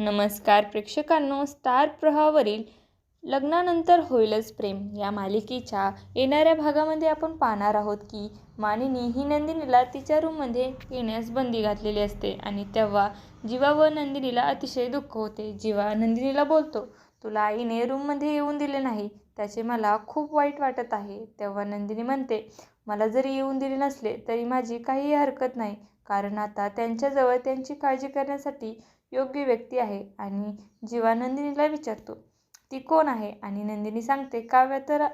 नमस्कार प्रेक्षकांनो स्टार प्रवाहावरील लग्नानंतर होईलच प्रेम. या मालिकेच्या येणाऱ्या भागामध्ये आपण पाहणार आहोत की मानिनी ही नंदिनीला तिच्या रूममध्ये येण्यास बंदी घातलेली असते आणि तेव्हा जीवा व नंदिनीला अतिशय दुःख होते. जीवा नंदिनीला बोलतो तुला आईने रूममध्ये येऊन दिले नाही त्याचे मला खूप वाईट वाटत आहे. तेव्हा नंदिनी म्हणते मला जरी येऊन दिले नसले तरी माझी काहीही हरकत नाही. कारण आता त्यांच्याजवळ त्यांची काळजी करण्यासाठी योग्य व्यक्ती आहे आणि जीवा नंदिनीला विचारतो ती कोण आहे? आणि नंदिनी सांगते काव्या तर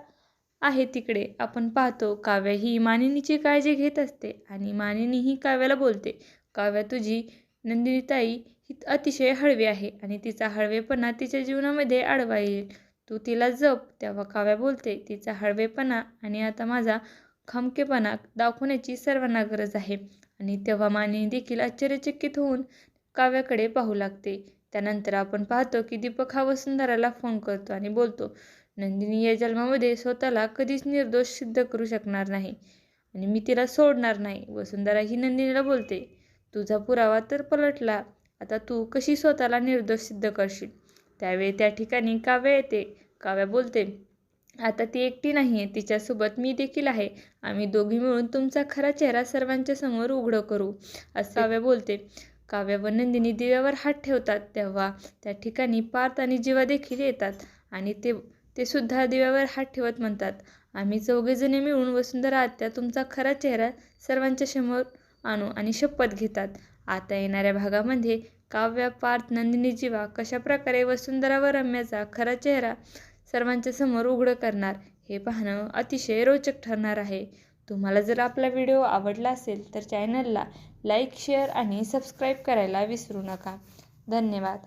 आहे तिकडे. आपण पाहतो काव्या ही मानिनीची काळजी घेत असते आणि मानिनी ही काव्याला बोलते काव्या तुझी नंदिनीताई ही अतिशय हळवी आहे आणि तिचा हळवेपणा तिच्या जीवनामध्ये आडवा येईल. तू तिला जप. तेव्हा काव्या बोलते तिचा हळवेपणा आणि आता माझा खमकेपणा दाखवण्याची सर्वांना गरज आहे. आणि तेव्हा मानिनी देखील आश्चर्यचकित होऊन काव्याकडे पाहू लागते. त्यानंतर आपण पाहतो की दीपक हा वसुंधराला फोन करतो आणि बोलतो नंदिनी या जन्मामध्ये स्वतःला कधीच निर्दोष सिद्ध करू शकणार नाही आणि मी तिला सोडणार नाही. वसुंधरा ही नंदिनीला बोलते तुझा पुरावा तर पलटला. आता तू कशी स्वतःला निर्दोष सिद्ध करशील? त्यावेळी त्या ठिकाणी काव्या येते. काव्या बोलते आता ती एकटी नाही आहे तिच्यासोबत मी देखील आहे. आम्ही दोघी मिळून तुमचा खरा चेहरा सर्वांच्या समोर उघडं करू असं काव्या बोलते. काव्या व नंदिनी दिव्यावर हात ठेवतात तेव्हा त्या ठिकाणी पार्थ आणि जीवा देखील येतात आणि ते ते सुद्धा दिव्यावर हात ठेवत म्हणतात. आम्ही चौघेजणी मिळून वसुंधरा आत्या तुमचा खरा चेहरा सर्वांच्या समोर आणू आणि शपथ घेतात. आता येणाऱ्या भागामध्ये काव्य पार्थ नंदिनी जीवा कशाप्रकारे वसुंधरा व रम्याचा खरा चेहरा सर्वांच्या समोर उघडं करणार. हे पाहणं अतिशय रोचक ठरणार आहे. तुम्हाला जर आपला व्हिडिओ आवडला असेल तर चॅनलला लाईक शेअर आणि सबस्क्राईब करायला विसरू नका. धन्यवाद.